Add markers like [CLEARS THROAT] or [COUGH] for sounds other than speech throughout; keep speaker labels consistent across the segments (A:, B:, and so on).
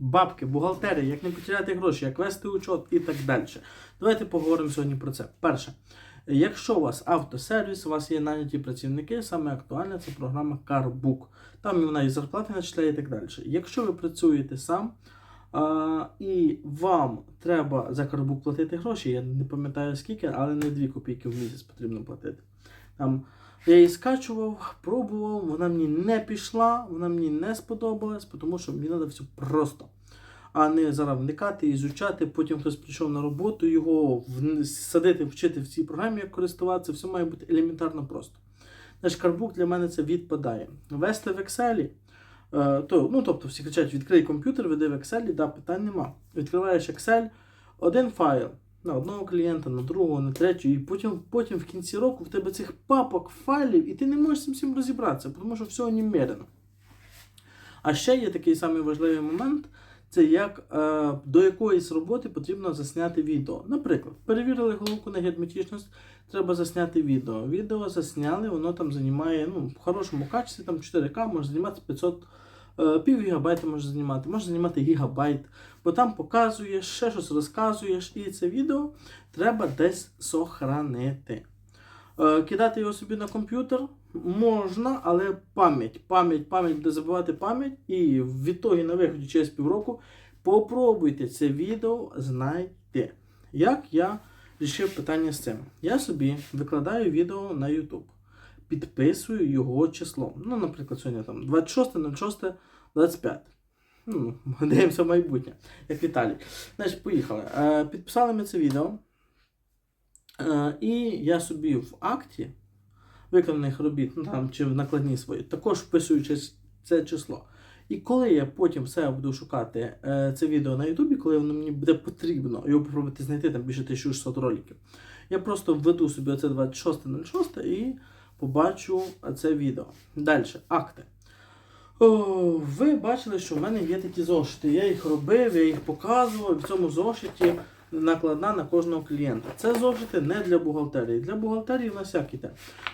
A: бабки, бухгалтерія, як не потеряти гроші, як вести учет і так далі. Давайте поговоримо сьогодні про це. Перше, якщо у вас автосервіс, у вас є наняті працівники, саме актуальна це програма CarBook. Там вона і зарплати начисляє і так далі. Якщо ви працюєте сам, а, і вам треба за CarBook платити гроші, я не пам'ятаю скільки, але не 2 копійки в місяць потрібно платити. Там я її скачував, пробував, вона мені не пішла, вона мені не сподобалась, тому що мені треба все просто. А не зараз вникати, ізучати, потім хтось прийшов на роботу, його садити, вчити в цій програмі, як користуватися, все має бути елементарно просто. Наш карбук для мене це відпадає. Вести в Excel, е, то, ну, тобто всі кричать, відкрий комп'ютер, веди в Excel, да, питань нема. Відкриваєш Excel, один файл на одного клієнта, на другого, на третього, і потім, потім в кінці року в тебе цих папок, файлів, і ти не можеш цим розібратися, тому що все немерено. А ще є такий самий важливий момент. Це як е, до якоїсь роботи потрібно засняти відео. Наприклад, перевірили головку на герметичність, треба засняти відео. Відео засняли, воно там займає ну, в хорошому качестві, там 4К, може знімати 500, е, пів гігабайта може знімати, може знімати гігабайт, бо там показуєш, ще щось розказуєш, і це відео треба десь сохранити. Е, Кидати його собі на комп'ютер можна, але пам'ять, пам'ять, пам'ять буде забивати пам'ять, і в відтоді на виході через півроку попробуйте це відео знайти. Як я рішив питання з цим? Я собі викладаю відео на YouTube, підписую його число. Ну, наприклад, сьогодні там 26.06.25. Ну, [LAUGHS] дивимося в майбутнє, як Віталій. Значить, поїхали. Е, Підписали ми це відео. Е, І я собі в акті виконаних робіт, ну там чи в накладні свої, також вписую це число. І коли я потім все буду шукати е, це відео на Ютубі, коли воно мені буде потрібно, його попробувати знайти там більше 1600 роликів, я просто введу собі оце 26.06 і побачу це відео. Далі, акти. Ви бачили, що в мене є такі зошити. Я їх робив, я їх показував. В цьому зошиті накладна на кожного клієнта. Це зошити не для бухгалтерії. Для бухгалтерії в нас як іде?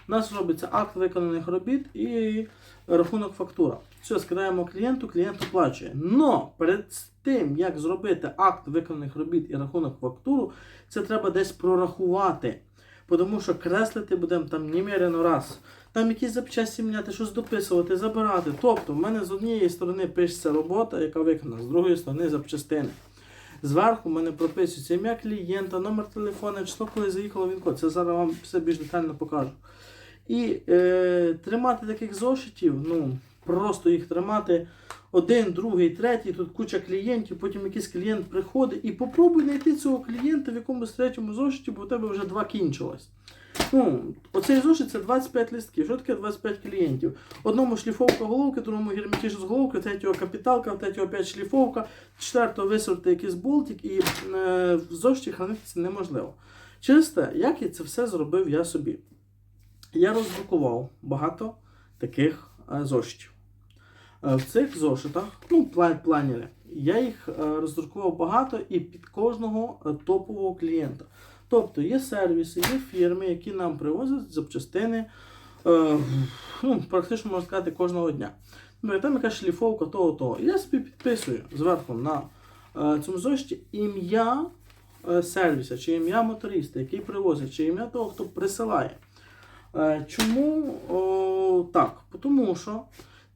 A: У нас робиться акт виконаних робіт і рахунок фактура. Все, скидаємо клієнту, клієнт оплачує. Но перед тим, як зробити акт виконаних робіт і рахунок фактуру, це треба десь прорахувати. Тому що креслити будемо там немерено раз. Там якісь запчасті міняти, щось дописувати, забирати. Тобто, в мене з однієї сторони пишеться робота, яка виконана, з другої сторони запчастини. Зверху в мене прописується ім'я клієнта, номер телефона, число, коли заїхало він код. Це зараз вам все більш детально покажу. І е, тримати таких зошитів, ну, просто їх тримати один, другий, третій, тут куча клієнтів, потім якийсь клієнт приходить і попробуй знайти цього клієнта в якомусь третьому зошиті, бо у тебе вже два кінчилось. Ну, оцей зошит це 25 листків. Що таке 25 клієнтів? Одному шліфовка головки, другому герметична з головки, третього капіталка, третього опять шліфовка, четвертого висорти якийсь болтик, і е, в зошиті хранитися неможливо. Через те, як я це все зробив я собі? Я роздрукував багато таких е, зошитів. Е, В цих зошитах, ну, пла- я їх е, роздрукував багато і під кожного е, топового клієнта. Тобто є сервіси, є фірми, які нам привозять запчастини, ну, практично можна сказати, кожного дня. Ну, там якась шліфовка того, того. Я собі підписую зверху на цьому зошиті ім'я сервіса, чи ім'я моториста, який привозить, чи ім'я того, хто присилає. Чому о, так? Тому що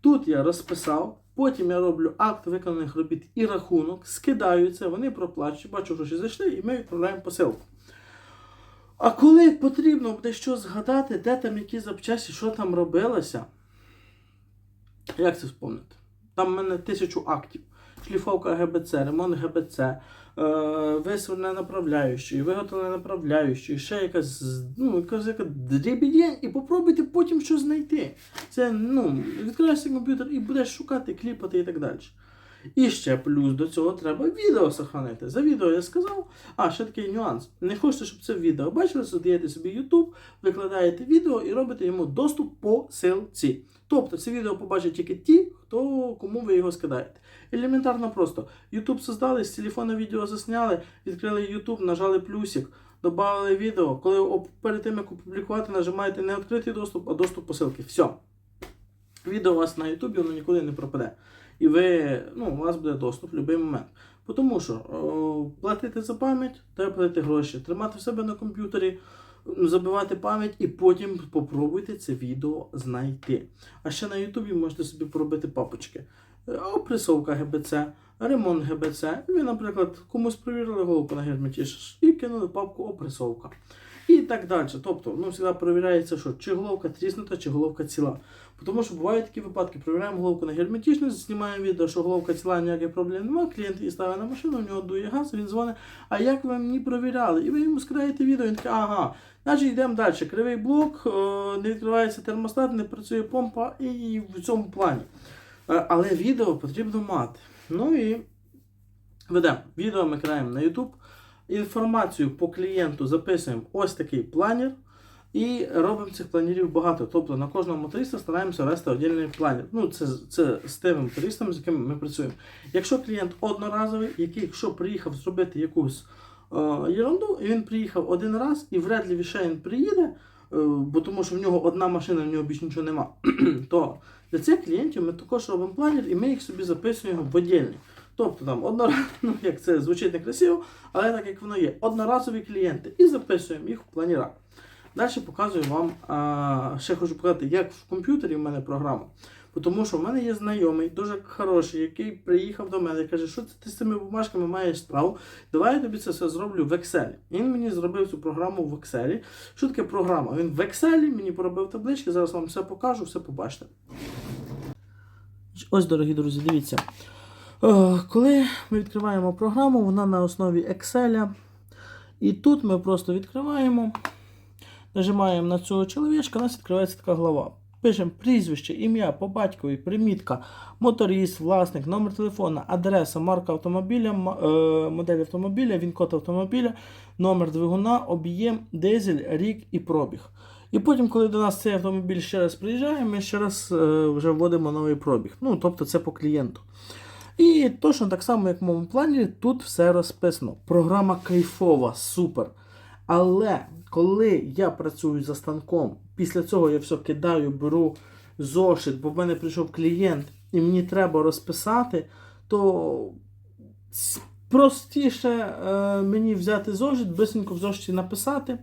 A: тут я розписав, потім я роблю акт виконаних робіт і рахунок, скидаю це, вони проплачують, бачу, гроші зайшли, і ми відправляємо посилку. А коли потрібно буде що згадати, де там які запчасті, що там робилося, як це вспомнити? Там в мене тисячу актів. Шліфовка ГБЦ, ремонт ГБЦ, е, висвірне направляючий, виготовлення направляючий, ще якась, ну, якась яка дрібідень, і попробуйте потім щось знайти. Це, ну, відкриваєш комп'ютер і будеш шукати, кліпати і так далі. І ще плюс до цього треба відео сохранити. За відео я сказав. А, ще такий нюанс. Не хочете, щоб це відео бачили, задаєте собі YouTube, викладаєте відео і робите йому доступ по силці. Тобто це відео побачать тільки ті, хто кому ви його скидаєте. Елементарно просто. YouTube создали, з телефона відео засняли, відкрили YouTube, нажали плюсик, додали відео. Коли перед тим, як опублікувати, нажимаєте не відкритий доступ, а доступ по ссылці. Все. Відео у вас на YouTube, воно нікуди не пропаде. і ви, ну, у вас буде доступ в будь-який момент. Тому що о, платити за пам'ять, треба платити гроші, тримати в себе на комп'ютері, забивати пам'ять і потім попробуйте це відео знайти. А ще на Ютубі можете собі пробити папочки. Е, Опресовка ГБЦ, ремонт ГБЦ. Ви, наприклад, комусь провірили головку на герметіш і кинули папку опресовка. І так далі. Тобто, ну, завжди перевіряється, що чи головка тріснута, чи головка ціла. Тому що бувають такі випадки, перевіряємо головку на герметичність, знімаємо відео, що головка ціла, ніяких проблем немає, клієнт її ставить на машину, у нього дує газ, він дзвонить, а як ви мені провіряли? І ви йому скидаєте відео, він такий, ага, значить йдемо далі. Кривий блок, е, не відкривається термостат, не працює помпа і в цьому плані. Е, Але відео потрібно мати. Ну і ведемо. Відео ми краємо на YouTube. Інформацію по клієнту записуємо ось такий планер. І робимо цих планерів багато. Тобто на кожного моториста стараємося вести окремий планер. Ну, це, це з тими мотористами, з якими ми працюємо. Якщо клієнт одноразовий, який, якщо приїхав зробити якусь ерунду, і він приїхав один раз, і вряд ли ще він приїде, е, бо тому що в нього одна машина, в нього більше нічого нема, [CLEARS THROAT] то для цих клієнтів ми також робимо планер, і ми їх собі записуємо в отдельний. Тобто там одноразово, [LAUGHS] ну як це звучить некрасиво, але так як воно є, одноразові клієнти, і записуємо їх в планера. Далі показую вам, ще хочу показати, як в комп'ютері в мене програма. Тому що в мене є знайомий, дуже хороший, який приїхав до мене і каже, що ти з цими бумажками маєш справу. Давай я тобі це все зроблю в Excel. І він мені зробив цю програму в Excel. Що таке програма? Він в Excel мені поробив таблички, зараз вам все покажу, все побачите. Ось, дорогі друзі, дивіться. Е, Коли ми відкриваємо програму, вона на основі Excel. І тут ми просто відкриваємо. Нажимаємо на цього чоловічка, у нас відкривається така глава. Пишемо прізвище, ім'я по батькові, примітка, моторист, власник, номер телефона, адреса, марка автомобіля, е, модель автомобіля, він-код автомобіля, номер двигуна, об'єм, дизель, рік і пробіг. І потім, коли до нас цей автомобіль ще раз приїжджає, ми ще раз е, вже вводимо новий пробіг. Ну, тобто це по клієнту. І точно так само, як в моєму плані, тут все розписано. Програма кайфова, супер. Але коли я працюю за станком, після цього я все кидаю, беру зошит, бо в мене прийшов клієнт і мені треба розписати, то простіше е, мені взяти зошит, бисенько в зошиті написати.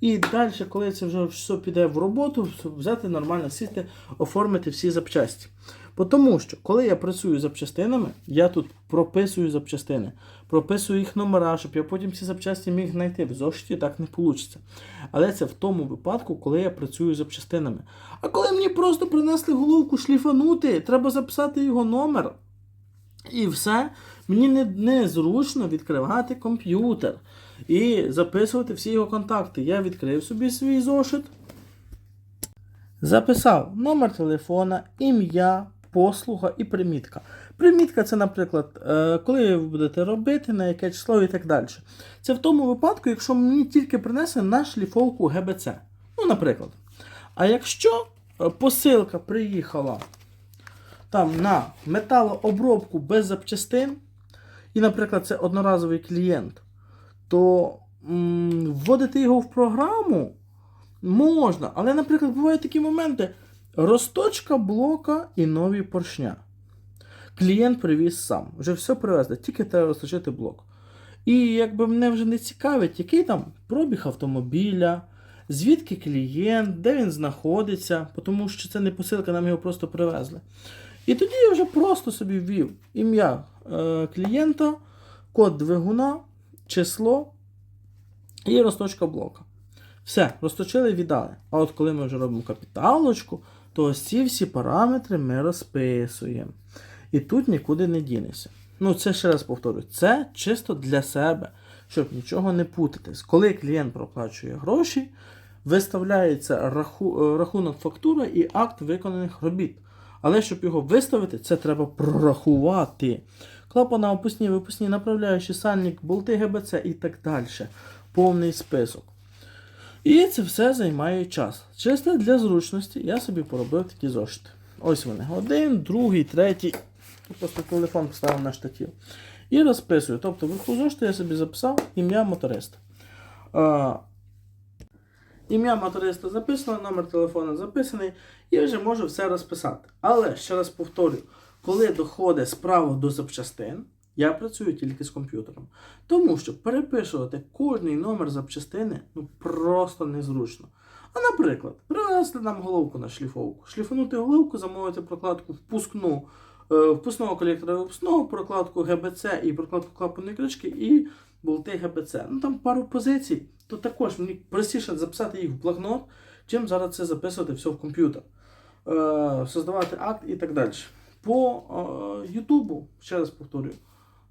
A: І далі, коли це вже все піде в роботу, взяти нормально сісти, оформити всі запчасті. Тому що, коли я працюю запчастинами, я тут прописую запчастини, прописую їх номера, щоб я потім ці запчасті міг знайти. В зошиті так не вийде. Але це в тому випадку, коли я працюю з запчастинами. А коли мені просто принесли головку шліфанути, треба записати його номер. І все, мені не, незручно відкривати комп'ютер і записувати всі його контакти. Я відкрив собі свій зошит. Записав номер телефона, ім'я, послуга і примітка. Примітка це, наприклад, е, коли ви будете робити, на яке число і так далі. Це в тому випадку, якщо мені тільки принесе на шліфовку ГБЦ. Ну, наприклад. А якщо е, посилка приїхала там на металообробку без запчастин, і, наприклад, це одноразовий клієнт, то м, вводити його в програму можна. Але, наприклад, бувають такі моменти: розточка блока і нові поршня. Клієнт привіз сам. Вже все привезли, тільки треба розточити блок. І якби мене вже не цікавить, який там пробіг автомобіля, звідки клієнт, де він знаходиться, тому що це не посилка, нам його просто привезли. І тоді я вже просто собі ввів ім'я е, клієнта, код двигуна, число і розточка блока. Все, розточили віддали. А от коли ми вже робимо капіталочку, то ось ці всі параметри ми розписуємо. І тут нікуди не дінешся. Ну, це ще раз повторюю, це чисто для себе, щоб нічого не путатись. Коли клієнт проплачує гроші, виставляється раху, е, рахунок фактура і акт виконаних робіт. Але щоб його виставити, це треба прорахувати. Клапана, опусні, випускні, направляючі, сальник, болти ГБЦ і так далі. Повний список. І це все займає час. Чисто для зручності я собі поробив такі зошити. Ось вони. Один, другий, третій. Просто телефон поставив на штатів. І розписую. Тобто вверху зошиту я собі записав ім'я моториста. Ім'я моториста записано, номер телефона записаний, і вже можу все розписати. Але ще раз повторюю, коли доходить справа до запчастин, я працюю тільки з комп'ютером. Тому що переписувати кожний номер запчастини ну, просто незручно. А наприклад, привезли нам головку на шліфовку. Шліфанути головку, замовити прокладку впускну, е, впускного колектора випускного, прокладку ГБЦ і прокладку клапаної кришки і болти ГБЦ. Ну там пару позицій, то також мені простіше записати їх в блокнот, чим зараз це записувати все в комп'ютер. Е, создавати акт і так далі. По е, Ютубу, ще раз повторюю,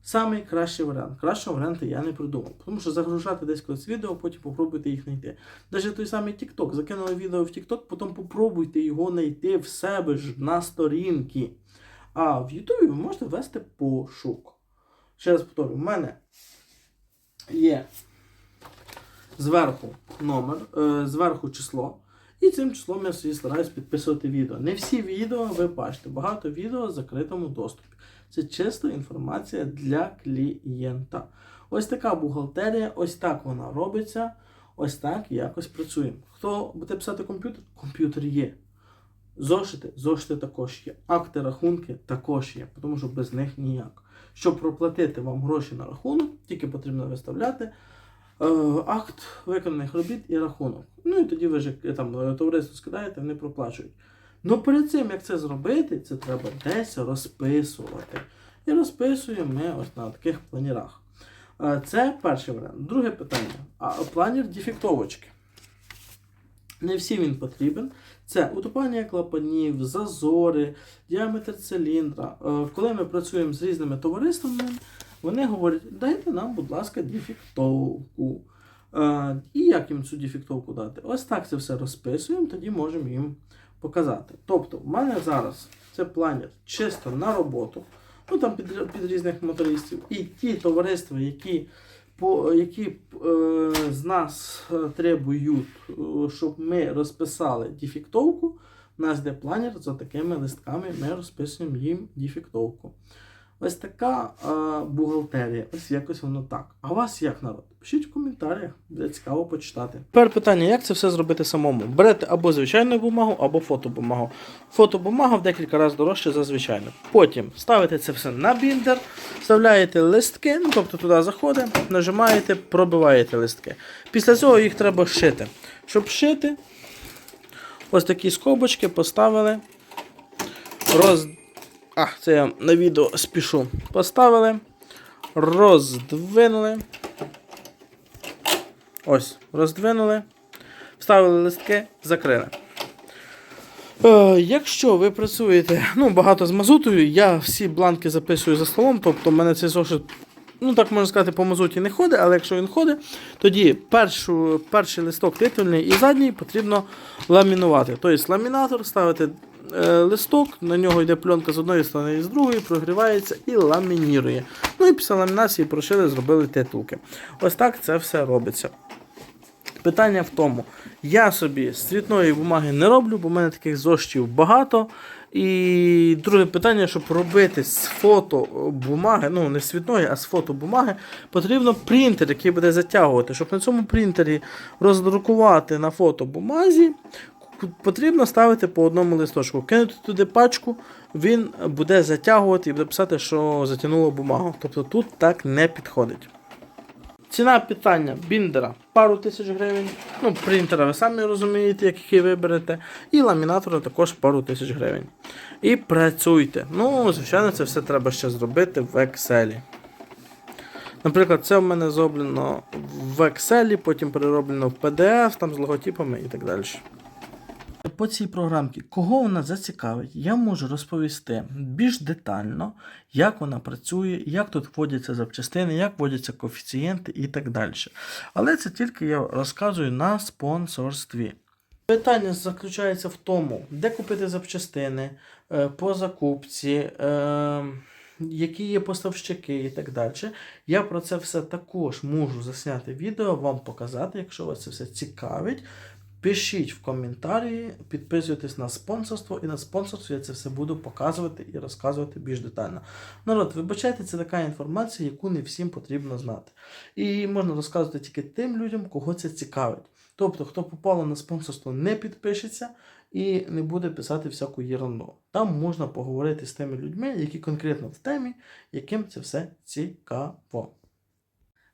A: самий кращий варіант. Кращого варіанту я не придумав. Тому що загружати десь колись відео, потім попробуйте їх знайти. Навіть той самий TikTok. Закинули відео в TikTok, потім попробуйте його знайти в себе ж на сторінки. А в Ютубі ви можете ввести пошук. Ще раз повторюю, в мене є зверху номер, е, зверху число. І цим числом я собі стараюсь підписувати відео. Не всі відео ви бачите, багато відео в закритому доступі. Це чисто інформація для клієнта. Ось така бухгалтерія, ось так вона робиться, ось так якось працюємо. Хто буде писати комп'ютер? Комп'ютер є. Зошити, зошити також є. Акти, рахунки також є, тому що без них ніяк. Щоб проплатити вам гроші на рахунок, тільки потрібно виставляти е, акт виконаних робіт і рахунок. Ну і тоді ви ж е, там е, товариство скидаєте, вони проплачують. Ну перед цим, як це зробити, це треба десь розписувати. І розписуємо ми ось на таких планірах. Е, Це перший варіант. Друге питання. А планір дефектовочки. Не всім він потрібен. Це утопання клапанів, зазори, діаметр циліндра. Е, Коли ми працюємо з різними товариствами, вони говорять, дайте нам, будь ласка, дефектовку. Е, І як їм цю дефектовку дати? Ось так це все розписуємо, тоді можемо їм показати. Тобто, в мене зараз це планер чисто на роботу, ну там під, під різних мотористів. І ті товариства, які, по, які е, з нас е, требують, е, щоб ми розписали дефіктовку, у нас де планер за такими листками, ми розписуємо їм дефектовку. Ось така е, бухгалтерія, ось якось воно так. А вас як народ? Пишіть в коментарях, буде цікаво почитати. Тепер питання, як це все зробити самому? Берете або звичайну бумагу, або фотобумагу. Фотобумага в декілька разів дорожче за звичайну. Потім ставите це все на біндер, вставляєте листки, ну тобто туди заходите, нажимаєте, пробиваєте листки. Після цього їх треба шити. Щоб шити, ось такі скобочки поставили. Роз... А, це я на відео спішу. Поставили, роздвинули. Ось, роздвинули, вставили листки, закрили. Е, якщо ви працюєте ну, багато з мазутою, я всі бланки записую за столом, тобто в мене цей зошит, ну так можна сказати, по мазуті не ходить, але якщо він ходить, тоді першу, перший листок титульний і задній потрібно ламінувати. Тобто ламінатор ставити листок, на нього йде пленка з одної сторони і з другої, прогрівається і ламінірує. Ну і після ламінації прошили, зробили титулки. Ось так це все робиться. Питання в тому, я собі з цвітної бумаги не роблю, бо в мене таких зошитів багато. І друге питання, щоб робити з фото бумаги, ну не з цвітної, а з фото бумаги, потрібно принтер, який буде затягувати. Щоб на цьому принтері роздрукувати на фотобумазі, потрібно ставити по одному листочку. Кинути туди пачку, він буде затягувати і буде писати, що затягнуло бумагу. Тобто тут так не підходить. Ціна питання біндера пару тисяч гривень. Ну, принтера ви самі розумієте, який виберете. І ламінатора також пару тисяч гривень. І працюйте. Ну, звичайно, це все треба ще зробити в Excel. Наприклад, це в мене зроблено в Excel, потім перероблено в PDF, там з логотипами і так далі. По цій програмці, кого вона зацікавить, я можу розповісти більш детально, як вона працює, як тут вводяться запчастини, як вводяться коефіцієнти і так далі. Але це тільки я розказую на спонсорстві. Питання заключається в тому, де купити запчастини е, по закупці, е, які є поставщики і так далі. Я про це все також можу засняти відео, вам показати, якщо вас це все цікавить. Пишіть в коментарі, підписуйтесь на спонсорство, і на спонсорстві я це все буду показувати і розказувати більш детально. Народ, вибачайте, це така інформація, яку не всім потрібно знати. І можна розказувати тільки тим людям, кого це цікавить. Тобто, хто попало на спонсорство, не підпишеться і не буде писати всяку єрунду. Там можна поговорити з тими людьми, які конкретно в темі, яким це все цікаво.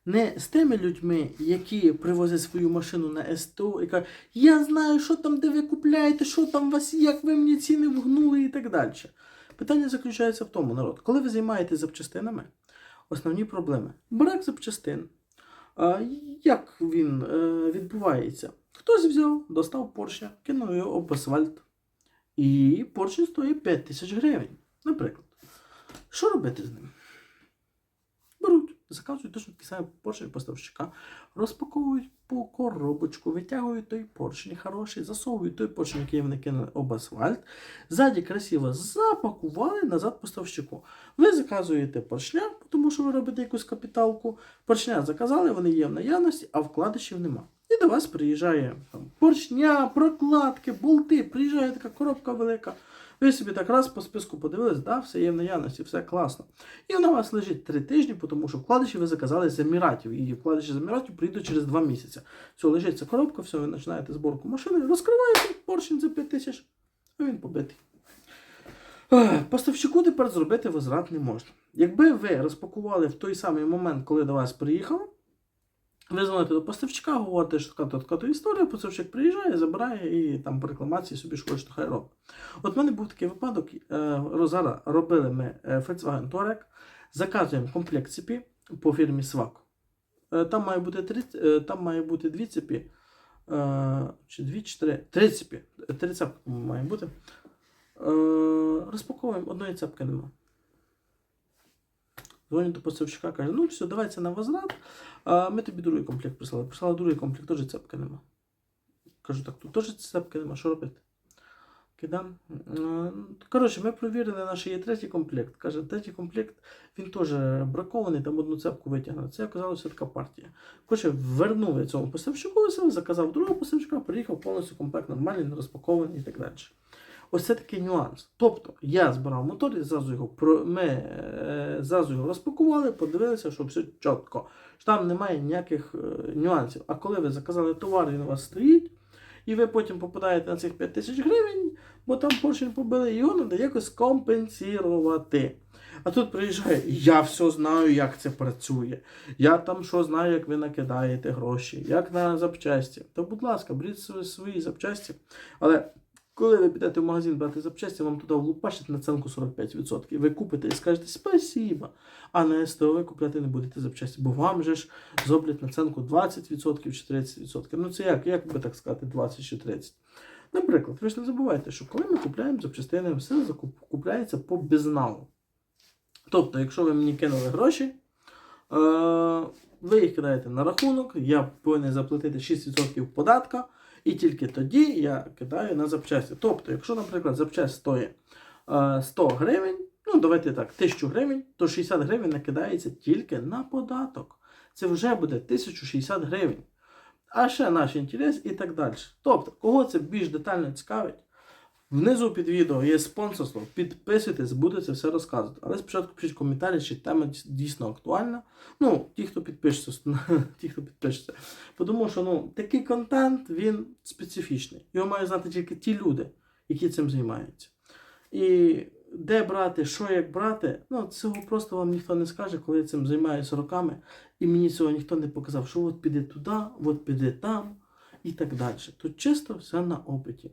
A: Не з тими людьми, які привозять свою машину на СТО і кажуть, я знаю, що там, де ви купляєте, що там у вас, як ви мені ціни вгнули і так далі. Питання заключається в тому, народ, коли ви займаєтесь запчастинами, основні проблеми. Брак запчастин. Як він е, відбувається? Хтось взяв, достав поршня, кинув його об асфальт. І поршень стоїть 5 тисяч гривень, наприклад. Що робити з ним? Заказують точно такий самий поршень поставщика, розпаковують по коробочку, витягують той поршень хороший, засовують той поршень, який вони кинули об асфальт, ззаді красиво запакували назад поставщику. Ви заказуєте поршня, тому що ви робите якусь капіталку. Поршня заказали, вони є в наявності, а вкладишів нема. І до вас приїжджає там, поршня, прокладки, болти, приїжджає така коробка велика. Ви собі так раз по списку подивились, да, все є в наявності, все класно. І вона у вас лежить три тижні, тому що вкладиші ви заказали з Еміратів. І вкладиші з Еміратів прийдуть через два місяці. Все, лежить ця коробка, все, ви починаєте зборку машини, розкриваєте поршень за 5 тисяч, а він побитий. Поставщику тепер зробити возврат не можна. Якби ви розпакували в той самий момент, коли до вас приїхало, ви дзвоните до поставщика, говорите, що така така то історія, поставщик приїжджає, забирає і там по рекламації собі що хоче, хай робить. От в мене був такий випадок. е, Зараз робили ми е, Volkswagen Touareg, заказуємо комплект цепі по фірмі Swag. Е, Там має бути три, е, там має бути дві цепі. Чи дві, чи три? Три цепі. Три цепки має бути. Розпаковуємо, одної цепки нема. Дзвоню до поставщика, каже, ну все, давай це на возврат, а ми тобі другий комплект прислали. Прислали другий комплект, теж цепки нема. Кажу, так тут теж цепки нема, що робити? Кидам. Е, Коротше, ми провірили, наш є третій комплект. Каже, третій комплект, він теж бракований, там одну цепку витягнув. Це оказалася така партія. Коротше, вернув я цьому поставщику, заказав другого поставщика, приїхав повністю комплект нормальний, не розпакований і так далі. Ось це такий нюанс. Тобто я збирав мотор і зразу його про ми е, зразу його розпакували, подивилися, що все чітко. Що там немає ніяких е, нюансів. А коли ви заказали товар, він у вас стоїть, і ви потім попадаєте на цих 5 тисяч гривень, бо там поршень побили, його треба якось компенсувати. А тут приїжджає, я все знаю, як це працює. Я там що знаю, як ви накидаєте гроші, як на запчасті. То, будь ласка, беріть свої, запчасті. Але коли ви підете в магазин брати запчасті, вам туди влупащать наценку 45%. Ви купите і скажете спасіба. А на СТО ви купляти не будете запчасті, бо вам же ж зроблять наценку 20% чи 30%. Ну це як? Як би так сказати, 20 чи 30%? Наприклад, ви ж не забувайте, що коли ми купляємо запчастини, все закуп- купляється по безналу. Тобто, якщо ви мені кинули гроші, е, ви їх кидаєте на рахунок, я повинен заплатити 6% податка, і тільки тоді я кидаю на запчасті. Тобто, якщо, наприклад, запчасть стоїть е, 100 гривень, ну давайте так, 1000 гривень, то 60 гривень накидається тільки на податок. Це вже буде 1060 гривень. А ще наш інтерес і так далі. Тобто, кого це більш детально цікавить, внизу під відео є спонсорство. Підписуйтесь, буду це все розказувати. Але спочатку пишіть коментарі, чи тема дійсно актуальна. Ну, ті, хто підпишеться, [LAUGHS] ті, хто підпишеться. Тому що ну, такий контент він специфічний. Його мають знати тільки ті люди, які цим займаються. І де брати, що як брати, ну цього просто вам ніхто не скаже, коли я цим займаюся роками. І мені цього ніхто не показав, що от піди туди, от піди там і так далі. Тут чисто все на опиті.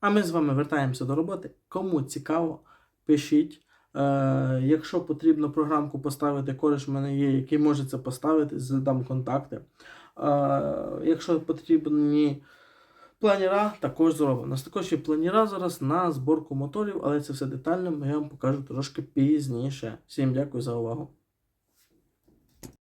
A: А ми з вами вертаємося до роботи. Кому цікаво, пишіть. Е, якщо потрібно програмку поставити, кореш в мене є, який може це поставити, задам контакти. Е, якщо потрібні планіра, також зробимо. У нас також є планіра зараз на зборку моторів, але це все детально я вам покажу трошки пізніше. Всім дякую за увагу.